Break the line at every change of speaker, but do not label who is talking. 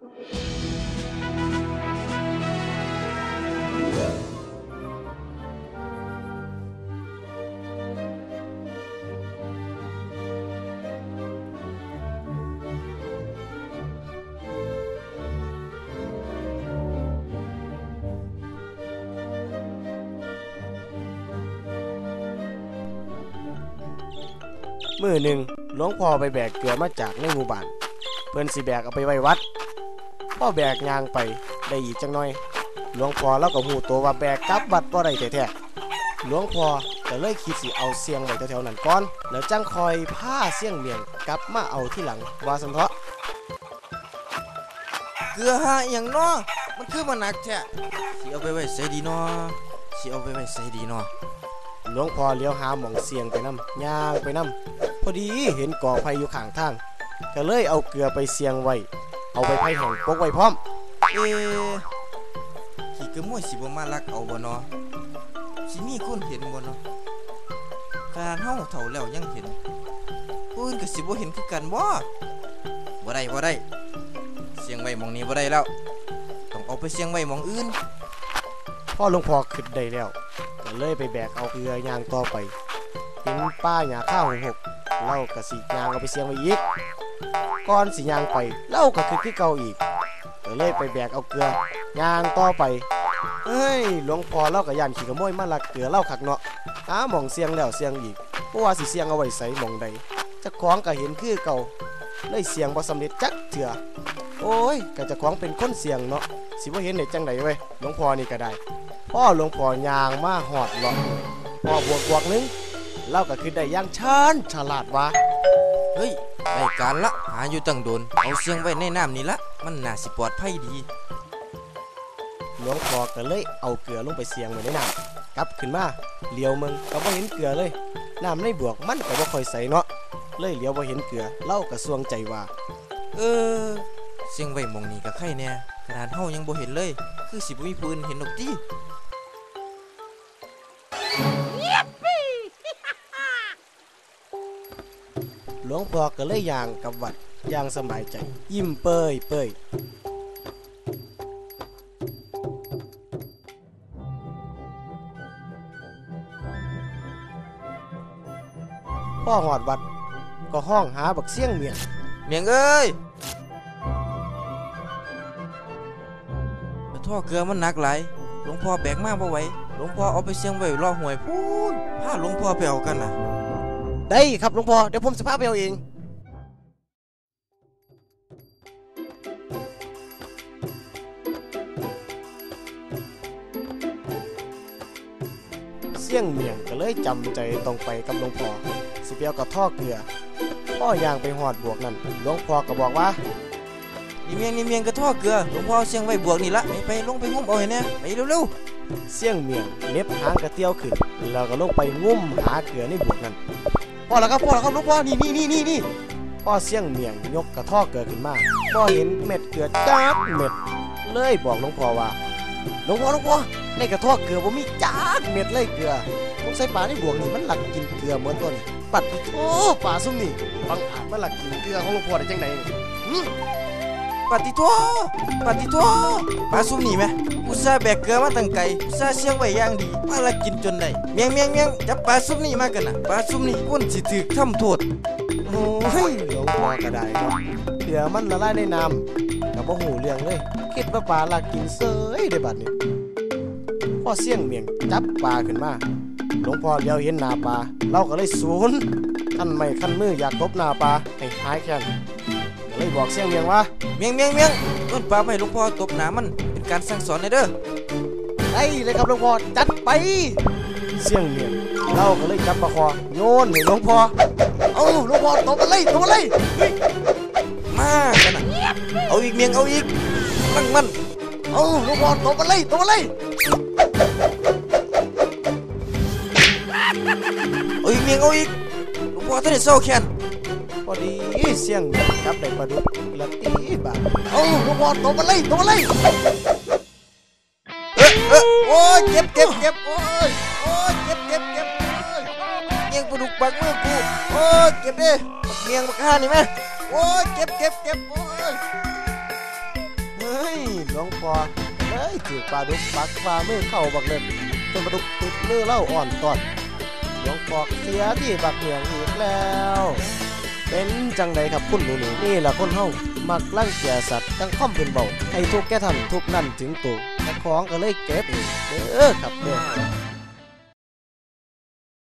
มือหนึ่งหลวงพ่อไปแบกเกลือมาจากในหมู่บ้านเพื่อนสิแบกเอาไปไว้วัด พ่อแบกยางไปได้อีกจังน้อย หลวงพ่อแล้วก็หูตัวว่าแบกกลับวัดบ่ได้แท้ๆหลวงพ่อก็เลยคิดสิเอาเสียงไว้แถวๆนั้นก่อน แล้วจังคอยพาเสียงเมียงกลับมาเอาที่หลังว่าสันเถาะ
เกลือหาอหย่างน้อมันคือมันหนักแท้สิเอาไปไว้ใส่ดีน้อสิเอาไปไว้ใส่ดีน้อ
หลวงพ่อเลี้ยวหาหม่องเสียงไปนํย่างไปนํพอดีเห็นกอไผ่อยู่ข้างทางก็เลยเอาเกลือไปเสียงไว้ เอาไปไผ่แห้งปกไว้พร้อม
เอขี่กระมวยสิบ่มาลักเอาบ่น้อสิมีคนเห็นบ่น้อการเฮาเฒ่าแล้วยังเห็นผู้อื่นก็สิบ่เห็นคือกันบ่บ่ได้บ่ได้ เสียงไว้มองนี้บ่ได้แล้ว ต้องเอาไปเสียงไว้มองอื่น
พ่อหลวงพ่อขึ้นได้แล้วก็เลยไปแบกเอาเกลือยางต่อไปเห็นป้าหยาข้าวหงหกเล่ากับสียางเอาไปเสียงไว้อีก ก่อนสียางไปเล่าก็คือที่เก่าอีกก็เลยไปแบกเอาเกลือยางต่อไปเฮ้ยหลวงพ่อเล่ากับยานขี่ขโมยมาลักเกลือเล่าขักเนาะหาหมองเสียงแล้วเสียงอีกเพราะว่าสิเสียงเอาไว้ใส่หมองใดจะคล้าของก็เห็นคือเก่าเลยเสียงบ่สำเร็จจักเถื่อโอ้ยก็จะคล้าของเป็นคนเสียงเนาะสิว่าเห็นได้จังไดเว้ยหลวงพ่อนี่ก็ได้พ่อหลวงพ่อยางมาหอดหลอกพ่อบวกบวกนึงเล่าก็คือได้ย่างชานฉลาดวะ
เฮ้ย ได้การละ หาอยู่ตั้งโดน เอาเสียงไว้ในน้ำนี่ละ มันน่าสิปลอดภัยดี
หลวงพ่อก็เลยเอาเกลือลงไปเสียงไว้ในน้ำกลับขึ้นมาเลี้ยวมึงก็บ่เห็นเกลือเลย น้ำในบวกมันก็บ่ค่อยใสเนาะ เลยเลี้ยวบ่เห็นเกลือ เล่าก็สวงใจว่า
เออ เสียงไว้หมองนี้ก็ใครแน่ขนาดเฮายังบ่เห็นเลย คือสิบ่มีผู้อื่นเห็นดอกติ
หลวงพ่อก็เลยย่างกับวัดอย่างสบายใจ ยิ้มเปยเปยพ่อหอดวัด ก็ห้องหาบักเสียงเมียง
เมียงเอ้ยท่อเกลือมันหนักหลายหลวงพ่อแบกมากบ่ไหวหลวงพ่อเอาไปเสียงไว้รอหวยพูนพาหลวงพ่อไปเอากันน่ะ
ได้ครับหลวงพ่อเดี๋ยวผมจะพาไปเอาเองเสี่ยงเมียงก็เลยจำใจตรงไปกับหลวงพ่อสิเปียวกับท่อเกลือพ่อย่างไปหอดบวกนั่นหลวงพ่อก็บอกว่า
นี่เมียงนี่เมียงกระท่อเกลือหลวงพ่อเอาเสียงไว้บวกนี่ละไปไปลงไปงุ้มเอาให้แน่ไปเร็ว
เสี่ยงเมียงเน็บหางกระเตี้ยวขึ้นแล้วก็ลงไปงุ้มหาเกลือในบวกนั้น พ่อแล้วครับพ่อแล้วครับลูกพ่อนี่นี่นี่นี่นี่พ่อเสี่ยงเมียงยกกระท่อเกิดขึ้นมาพ่อเห็นเม็ดเกลือจักเม็ดเลยบอกหลวงพ่อว่าหลวงพ่อหลวงพ่อในกระท่อเกลือบ่มีจักเม็ดเลยเกลือผมใส่ปลาในบ่วงนี่มันหลักกินเกลือเหมือนต้นปัดโอ้ปลาซุ่มนี่บังอาจมันหลักกินเกลือของหลวงพ่อได้จังไดหึ
ๆ ปฏิทัวปฏิทัวปลาซุ่มนี่ไหมอุตส่าห์แบกเกลือมาตั้งไกลอุตส่าห์เสียงไว้ย่างดีมาละกินจนได้เมียงเมียงเมียงจับปลาซุ่มนี่มากันนะปลาซุ่มนี่ควรสิถูกทำโทษ
โอ้ยหลวงพ่อก็ได้เนาะเกลือมันละลายในน้ำก็บ่หูเรื่องเลย คิดว่าปลาลักกินเสยได้บัดนี้พ่อเสี่ยงเมียงจับปลาขึ้นมาหลวงพ่อเดียวเห็นหน้าปลาเราก็เลยสูนขั้นไม่ขั้นมืออยากตบหน้าปลาให้หายแค้น ก็เลยบอกเสี่ยงเมียงว่า
เมียงเมียงเมียงต้นปลาไม่หลวงพ่อตบหนามันเป็นการสั่งสอนเลยเด้อ
ได้เลยครับหลวงพ่อจัดไป เสี่ยงเมียงเราก็เลยจับปลาคอโยนให้หลวงพ่อเอาหลวงพ่อตบมันเลยตบมันเลยเฮ้ย
มากันนะเอาอีกเมียงเอาอีกมันมัน
เอาหลวงพ่อตบมันเลยตบมันเลย
เอาอีกเมียงเอาอีกหลวงพ่อท่านได้เศร้าแค้น
พอดีเสียงเมียงจับได้ปลาดุกละตีบาทเอาหลวงพ่อตบมันเลยตบมันเลย
เออเออโอ้ยเจ็บเจ็บเจ็บโอ้ยโอ้ยเจ็บเจ็บเจ็บโอ้ยเมียงปลาดุกปักมือกูโอ้ยเจ็บดิบักเมียงบักห่านี่แม่โอ้ยเจ็บเจ็บเจ็บโอ้ยเฮ้ย
หลวงพ่อเลยถือปลาดุกปักฝ่ามือเข้าบักเล็บจนปลาดุกติดมือเล่าอ่อนตอนหลวงพ่อเสียที่บักเหนียงอีกแล้ว เป็นจังใดครับคุณหนูหนูนี่แหละคนเฮามักลั่งเกียสัตว์จังค่อมเป็นเบาให้ทุกแก่ทันทุกนั่นถึงตัวแต่ของก็เลยเก็บเองเด้อครับเด้อ